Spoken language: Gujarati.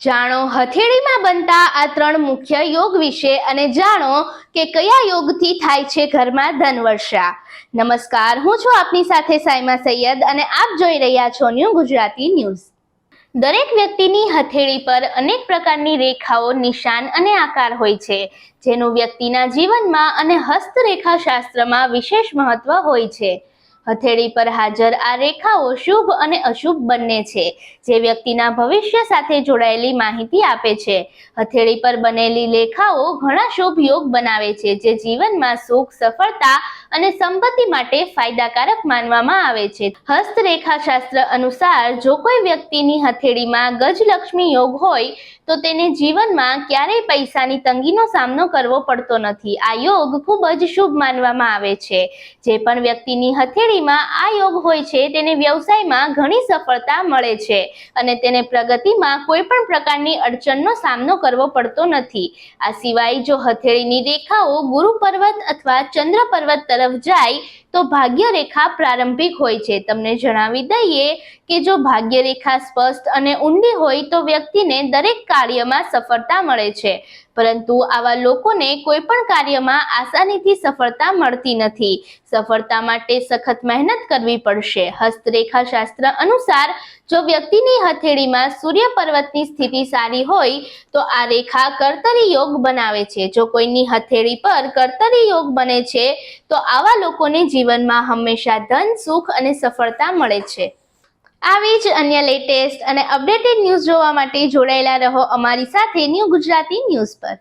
જાણો હથેળીમાં બનતા આ ત્રણ મુખ્ય યોગ વિશે અને જાણો કે કયા યોગથી થાય છે ઘરમાં ધનવર્ષા. નમસ્કાર, હું છું આપની સાથે સાયમા સૈયદ અને આપ જોઈ રહ્યા છો ન્યૂ ગુજરાતી ન્યૂઝ. દરેક વ્યક્તિની હથેળી પર અનેક પ્રકારની રેખાઓ નિશાન અને આકાર હોય છે, જેનું વ્યક્તિના જીવનમાં અને હસ્તરેખા શાસ્ત્રમાં વિશેષ મહત્વ હોય છે. હથેળી પર હાજર આ રેખાઓ શુભ અને અશુભ બંને છે. જે વ્યક્તિના ભવિષ્ય સાથે જોડાયેલી માહિતી આપે છે. હથેળી પર બનેલી રેખાઓ ઘણા શુભ યોગ બનાવે છે, જે જીવનમાં સુખ, સફળતા અને સંપત્તિ માટે ફાયદાકારક માનવામાં આવે છે. હસ્તરેખા શાસ્ત્ર અનુસાર, જો કોઈ વ્યક્તિની હથેળીમાં ગજલક્ષ્મી યોગ હોય, તો તેને જીવનમાં ક્યારેય પૈસાની તંગીનો સામનો કરવો પડતો નથી. આ યોગ ખૂબ જ શુભ માનવામાં આવે છે. જે પણ વ્યક્તિની હથેળીમાં આ યોગ હોય છે, તેને વ્યવસાયમાં ઘણી સફળતા મળે છે અને તેને પ્રગતિમાં કોઈ પણ પ્રકારની અડચણનો સામનો કરવો પડતો નથી. આ સિવાય જો હથેળીની રેખાઓ ગુરુ પર્વત અથવા ચંદ્ર પર્વત તરફ જાય તો ભાગ્યરેખા પ્રારંભિક હોય છે. તમને જણાવી દઈએ કે જો ભાગ્યરેખા સ્પષ્ટ અને ઊંડી હોય તો વ્યક્તિને દરેક કાર્યમાં સફળતા મળે છે. પરંતુ આવા લોકોને કોઈ પણ કાર્યમાં આસાનીથી સફળતા મળતી નથી. સફળતા માટે સખત મહેનત કરવી પડશે. હસ્તરેખા શાસ્ત્ર અનુસાર જો વ્યક્તિની હથેળીમાં સૂર્ય પર્વતની સ્થિતિ સારી હોય તો આ રેખા કર્તરી યોગ બનાવે છે. જો કોઈની હથેળી પર કર્તરી યોગ બને છે તો આવા લોકોને જીવનમાં હંમેશા ધન, સુખ અને સફળતા મળે છે. આવી જ અન્ય લેટેસ્ટ અને અપડેટેડ ન્યૂઝ જોવા માટે જોડાયેલા રહો અમારી સાથે ન્યૂ ગુજરાતી ન્યૂઝ પર.